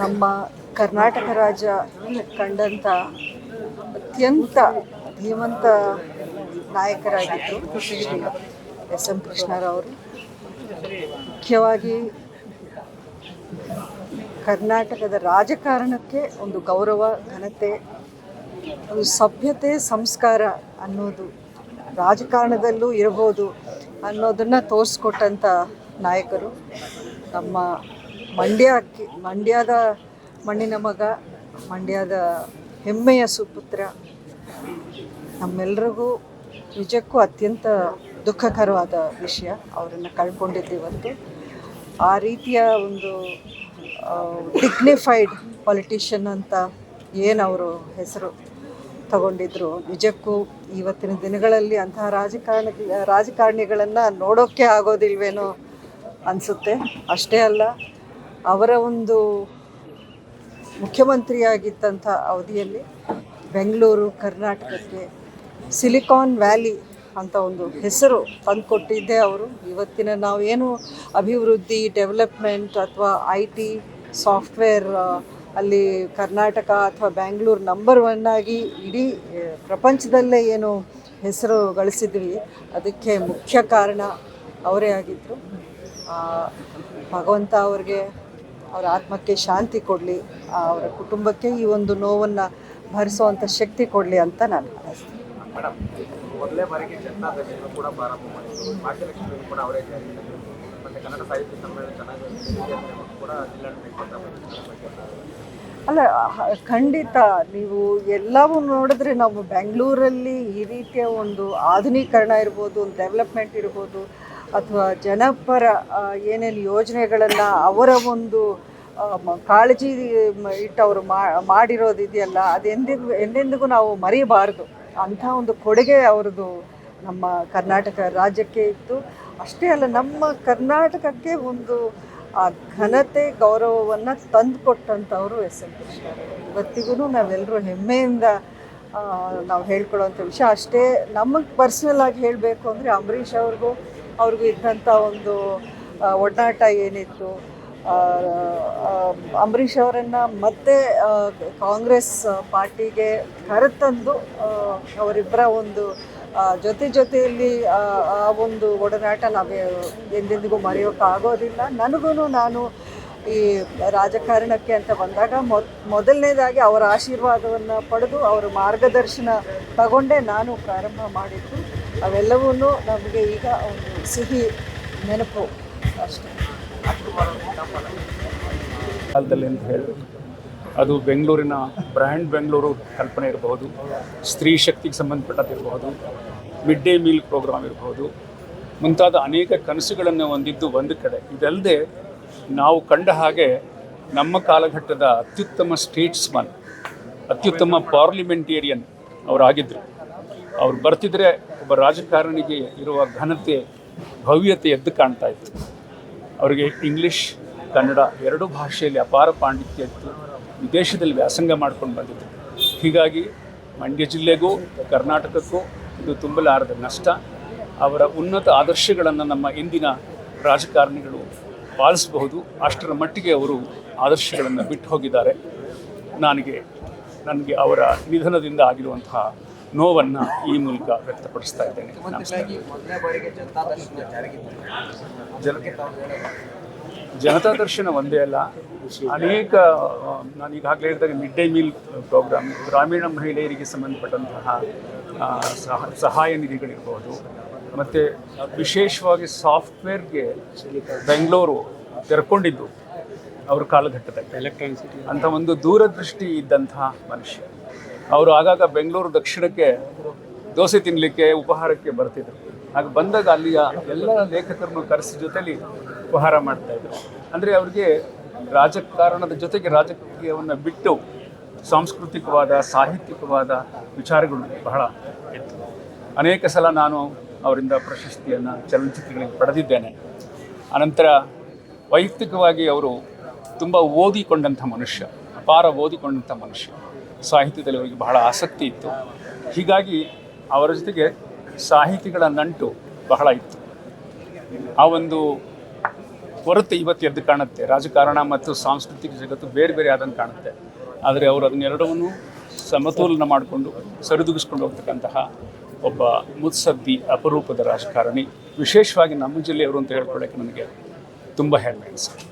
ನಮ್ಮ ಕರ್ನಾಟಕ ರಾಜ್ಯ ಕಂಡಂಥ ಅತ್ಯಂತ ಧೀಮಂತ ನಾಯಕರಾಗಿದ್ದರು ಶ್ರೀ ಎಸ್ ಎಂ ಕೃಷ್ಣರವರು ಮುಖ್ಯವಾಗಿ ಕರ್ನಾಟಕದ ರಾಜಕಾರಣಕ್ಕೆ ಒಂದು ಗೌರವ, ಘನತೆ, ಒಂದು ಸಭ್ಯತೆ, ಸಂಸ್ಕಾರ ಅನ್ನೋದು ರಾಜಕಾರಣದಲ್ಲೂ ಇರಬಹುದು. ಅನ್ನೋದನ್ನು ತೋರಿಸ್ಕೊಟ್ಟಂಥ ನಾಯಕರು. ನಮ್ಮ ಮಂಡ್ಯ ಮಂಡ್ಯದ ಮಣ್ಣಿನ ಮಗ, ಮಂಡ್ಯದ ಹೆಮ್ಮೆಯ ಸುಪುತ್ರ. ನಮ್ಮೆಲ್ರಿಗೂ ನಿಜಕ್ಕೂ ಅತ್ಯಂತ ದುಃಖಕರವಾದ ವಿಷಯ ಅವರನ್ನು ಕಳ್ಕೊಂಡಿದ್ದೀವತ್ತು ಆ ರೀತಿಯ ಒಂದು ಡಿಗ್ನಿಫೈಡ್ ಪೊಲಿಟಿಷಿಯನ್ ಅಂತ ಏನು ಅವರು ಹೆಸರು? ತಗೊಂಡಿದ್ರು. ನಿಜಕ್ಕೂ ಇವತ್ತಿನ ದಿನಗಳಲ್ಲಿ ಅಂತಹ ರಾಜಕಾರಣ, ರಾಜಕಾರಣಿಗಳನ್ನು ನೋಡೋಕ್ಕೆ ಆಗೋದಿಲ್ವೇನೋ ಅನಿಸುತ್ತೆ. ಅಷ್ಟೇ ಅಲ್ಲ, ಅವರ ಒಂದು ಮುಖ್ಯಮಂತ್ರಿಯಾಗಿದ್ದಂಥ ಅವಧಿಯಲ್ಲಿ ಬೆಂಗಳೂರು, ಕರ್ನಾಟಕಕ್ಕೆ ಸಿಲಿಕಾನ್ ವ್ಯಾಲಿ ಅಂತ ಒಂದು ಹೆಸರು ತಂದುಕೊಟ್ಟಿದ್ದೇ ಅವರು. ಇವತ್ತಿನ ನಾವು ಏನು ಅಭಿವೃದ್ಧಿ, ಡೆವಲಪ್ಮೆಂಟ್ ಅಥವಾ ಐ ಟಿ ಸಾಫ್ಟ್ವೇರ್ ಅಲ್ಲಿ ಕರ್ನಾಟಕ ಅಥವಾ ಬ್ಯಾಂಗ್ಳೂರು ನಂಬರ್ ಒನ್ ಆಗಿ ಇಡೀ ಪ್ರಪಂಚದಲ್ಲೇ ಏನು ಹೆಸರು ಗಳಿಸಿದ್ವಿ, ಅದಕ್ಕೆ ಮುಖ್ಯ ಕಾರಣ ಅವರೇ ಆಗಿದ್ದರು ಭಗವಂತ ಅವ್ರಿಗೆ ಅವರ ಆತ್ಮಕ್ಕೆ ಶಾಂತಿ ಕೊಡಲಿ ಅವರ ಕುಟುಂಬಕ್ಕೆ ಈ ಒಂದು ನೋವನ್ನು ಭರಿಸುವಂಥ ಶಕ್ತಿ ಕೊಡಲಿ ಅಂತ ನಾನು ಭಾವಿಸ್ತೀನಿ. ಅಲ್ಲ ಖಂಡಿತ ನೀವು ಎಲ್ಲವೂ ನೋಡಿದ್ರೆ ನಾವು ಬೆಂಗಳೂರಲ್ಲಿ ಈ ರೀತಿಯ ಒಂದು ಆಧುನೀಕರಣ ಇರ್ಬೋದು, ಒಂದು ಡೆವಲಪ್ಮೆಂಟ್ ಇರ್ಬೋದು, ಅಥವಾ ಜನಪರ ಏನೇನು ಯೋಜನೆಗಳನ್ನು ಅವರ ಒಂದು ಕಾಳಜಿ ಇಟ್ಟು ಅವರು ಮಾಡಿರೋದು ಇದೆಯಲ್ಲ ಎಂದಿಗೂ ಎಂದೆಂದಿಗೂ ನಾವು ಮರಿಬಾರ್ದು. ಅಂಥ ಒಂದು ಕೊಡುಗೆ ಅವ್ರದ್ದು ನಮ್ಮ ಕರ್ನಾಟಕ ರಾಜ್ಯಕ್ಕೆ ಇತ್ತು. ಅಷ್ಟೇ ಅಲ್ಲ, ನಮ್ಮ ಕರ್ನಾಟಕಕ್ಕೆ ಒಂದು ಆ ಘನತೆ ಗೌರವವನ್ನು ತಂದುಕೊಟ್ಟಂಥವ್ರು ಎಸ್ ಎಂ ಕೃಷ್ಣ. ಇವತ್ತಿಗೂ ನಾವೆಲ್ಲರೂ ಹೆಮ್ಮೆಯಿಂದ ನಾವು ಹೇಳ್ಕೊಳ್ಳೋವಂಥ ವಿಷಯ. ಅಷ್ಟೇ ನಮಗೆ ಪರ್ಸ್ನಲ್ ಆಗಿ ಹೇಳಬೇಕು ಅಂದರೆ ಅಂಬರೀಷ್ ಅವ್ರಿಗೂ ಅವ್ರಿಗೂ ಇದ್ದಂಥ ಒಂದು ಒಡನಾಟ ಏನಿತ್ತು ಅಂಬರೀಷ್ ಅವರನ್ನು ಮತ್ತೆ ಕಾಂಗ್ರೆಸ್ ಪಾರ್ಟಿಗೆ ಕರೆತಂದು ಅವರಿಬ್ಬರ ಒಂದು ಜೊತೆ ಜೊತೆಯಲ್ಲಿ, ಆ ಒಂದು ಒಡನಾಟ ನಾವು ಎಂದೆಂದಿಗೂ ಮರೆಯೋಕ್ಕಾಗೋದಿಲ್ಲ. ನನಗೂ ನಾನು ಈ ರಾಜಕಾರಣಕ್ಕೆ ಅಂತ ಬಂದಾಗ ಮೊದ್, ಮೊದಲನೇದಾಗಿ ಅವರ ಆಶೀರ್ವಾದವನ್ನು ಪಡೆದು ಅವರ ಮಾರ್ಗದರ್ಶನ ತಗೊಂಡೇ ನಾನು ಪ್ರಾರಂಭ ಮಾಡಿದ್ದು. ಅವೆಲ್ಲವೂ ನಮಗೆ ಈಗ ಒಂದು ಸಿಹಿ ನೆನಪು ಅಷ್ಟೇ. ಕಾಲದಲ್ಲಿ ಅಂತ ಹೇಳಿ. ಅದು ಬೆಂಗಳೂರಿನ ಬ್ರ್ಯಾಂಡ್ ಬೆಂಗಳೂರು ಕಲ್ಪನೆ ಇರಬಹುದು, ಸ್ತ್ರೀ ಶಕ್ತಿಗೆ ಸಂಬಂಧಪಟ್ಟದ್ದಿರಬಹುದು ಮಿಡ್ ಡೇ ಮೀಲ್ ಪ್ರೋಗ್ರಾಮ್ ಇರಬಹುದು, ಮುಂತಾದ ಅನೇಕ ಕನಸುಗಳನ್ನು ಹೊಂದಿದ್ದು ಒಂದು ಕಡೆ. ಇದಲ್ಲದೆ ನಾವು ಕಂಡ ಹಾಗೆ ನಮ್ಮ ಕಾಲಘಟ್ಟದ ಅತ್ಯುತ್ತಮ ಸ್ಟೇಟ್ಸ್ಮನ್, ಅತ್ಯುತ್ತಮ ಪಾರ್ಲಿಮೆಂಟೇರಿಯನ್ ಅವರಾಗಿದ್ದರು ಅವ್ರು ಬರ್ತಿದ್ರೆ ಒಬ್ಬ ರಾಜಕಾರಣಿಗೆ ಇರುವ ಘನತೆ, ಭವ್ಯತೆ ಎದ್ದು ಕಾಣ್ತಾ ಇತ್ತು. ಅವರಿಗೆ ಇಂಗ್ಲಿಷ್, ಕನ್ನಡ ಎರಡೂ ಭಾಷೆಯಲ್ಲಿ ಅಪಾರ ಪಾಂಡಿತ್ಯ ಇತ್ತು. ವಿದೇಶದಲ್ಲಿ ವ್ಯಾಸಂಗ ಮಾಡ್ಕೊಂಡು ಬಂದಿದ್ದರು ಹೀಗಾಗಿ ಮಂಡ್ಯ ಜಿಲ್ಲೆಗೂ, ಕರ್ನಾಟಕಕ್ಕೂ ಇದು ತುಂಬಲಾರದ ನಷ್ಟ. ಅವರ ಉನ್ನತ ಆದರ್ಶಗಳನ್ನು ನಮ್ಮ ಇಂದಿನ ರಾಜಕಾರಣಿಗಳು ಪಾಲಿಸಬಹುದು. ಅಷ್ಟರ ಮಟ್ಟಿಗೆ ಅವರು ಆದರ್ಶಗಳನ್ನು ಬಿಟ್ಟು ಹೋಗಿದ್ದಾರೆ. ನನಗೆ ನನಗೆ ಅವರ ನಿಧನದಿಂದ ಆಗಿರುವಂತಹ ನೋವನ್ನು ಈ ಮೂಲಕ ವ್ಯಕ್ತಪಡಿಸ್ತಾ ಇದ್ದೇನೆ. ಜನತಾ ದರ್ಶನ ಒಂದೇ ಅಲ್ಲ. ಅನೇಕ ನಾನು ಈಗಾಗಲೇ ಹೇಳಿದಾಗ ಮಿಡ್ ಡೇ ಮೀಲ್ ಪ್ರೋಗ್ರಾಮ್ ಗ್ರಾಮೀಣ ಮಹಿಳೆಯರಿಗೆ ಸಂಬಂಧಪಟ್ಟಂತಹ ಸಹ ಸಹಾಯ ನಿಧಿಗಳಿರ್ಬೋದು. ಮತ್ತು ವಿಶೇಷವಾಗಿ ಸಾಫ್ಟ್ವೇರ್ಗೆ ಬೆಂಗಳೂರು ತೆರ್ಕೊಂಡಿದ್ದು ಅವ್ರ ಕಾಲಘಟ್ಟದಲ್ಲಿ. ಎಲೆಕ್ಟ್ರಾನಿಸಿಟಿ ಅಂತ ಒಂದು ದೂರದೃಷ್ಟಿ ಇದ್ದಂತಹ ಮನುಷ್ಯ. ಅವರು ಆಗಾಗ ಬೆಂಗಳೂರು ದಕ್ಷಿಣಕ್ಕೆ ದೋಸೆ ತಿನ್ನಲಿಕ್ಕೆ ಉಪಹಾರಕ್ಕೆ ಬರ್ತಿದ್ರು. ಆಗ ಬಂದಾಗ ಅಲ್ಲಿಯ ಎಲ್ಲ ಲೇಖಕರನ್ನು ಕರೆಸಿ ಜೊತೆಯಲ್ಲಿ ಉಪಹಾರ ಮಾಡ್ತಾ ಇದ್ರು. ಅಂದರೆ ಅವ್ರಿಗೆ ರಾಜಕಾರಣದ ಜೊತೆಗೆ ರಾಜಕೀಯವನ್ನು ಬಿಟ್ಟು ಸಾಂಸ್ಕೃತಿಕವಾದ, ಸಾಹಿತ್ಯಿಕವಾದ ವಿಚಾರಗಳು ಬಹಳ ಇತ್ತು. ಅನೇಕ ಸಲ ನಾನು ಅವರಿಂದ ಪ್ರಶಸ್ತಿಯನ್ನು, ಚಲನಚಿತ್ರಗಳಿಗೆ ಪಡೆದಿದ್ದೇನೆ. ಅನಂತರ ವೈಯಕ್ತಿಕವಾಗಿ ಅವರು ತುಂಬ ಓದಿಕೊಂಡಂಥ ಮನುಷ್ಯ, ಅಪಾರ ಓದಿಕೊಂಡಂಥ ಮನುಷ್ಯ. ಸಾಹಿತ್ಯದಲ್ಲಿ ಅವರಿಗೆ ಬಹಳ ಆಸಕ್ತಿ ಇತ್ತು. ಹೀಗಾಗಿ ಅವರ ಜೊತೆಗೆ ಸಾಹಿತಿಗಳ ನಂಟು ಬಹಳ ಇತ್ತು. ಆ ಒಂದು ಹೊರತು ಇವತ್ತು ಎದ್ದು ಕಾಣುತ್ತೆ. ರಾಜಕಾರಣ ಮತ್ತು ಸಾಂಸ್ಕೃತಿಕ ಜಗತ್ತು ಬೇರೆ ಬೇರೆ ಆದಂಗೆ ಕಾಣುತ್ತೆ. ಆದರೆ ಅವರು ಅದನ್ನೆರಡವನ್ನು ಸಮತೋಲನ ಮಾಡಿಕೊಂಡು ಸರಿದೂಗಿಸ್ಕೊಂಡು ಹೋಗ್ತಕ್ಕಂತಹ ಒಬ್ಬ ಮುತ್ಸದ್ದಿ ಅಪರೂಪದ ರಾಜಕಾರಣಿ. ವಿಶೇಷವಾಗಿ ನಮ್ಮ ಜಿಲ್ಲೆಯವರು ಅಂತ ಹೇಳ್ಕೊಳ್ಳೋಕ್ಕೆ ನನಗೆ ತುಂಬ ಹೆಮ್ಮೆ ಅನಿಸುತ್ತೆ.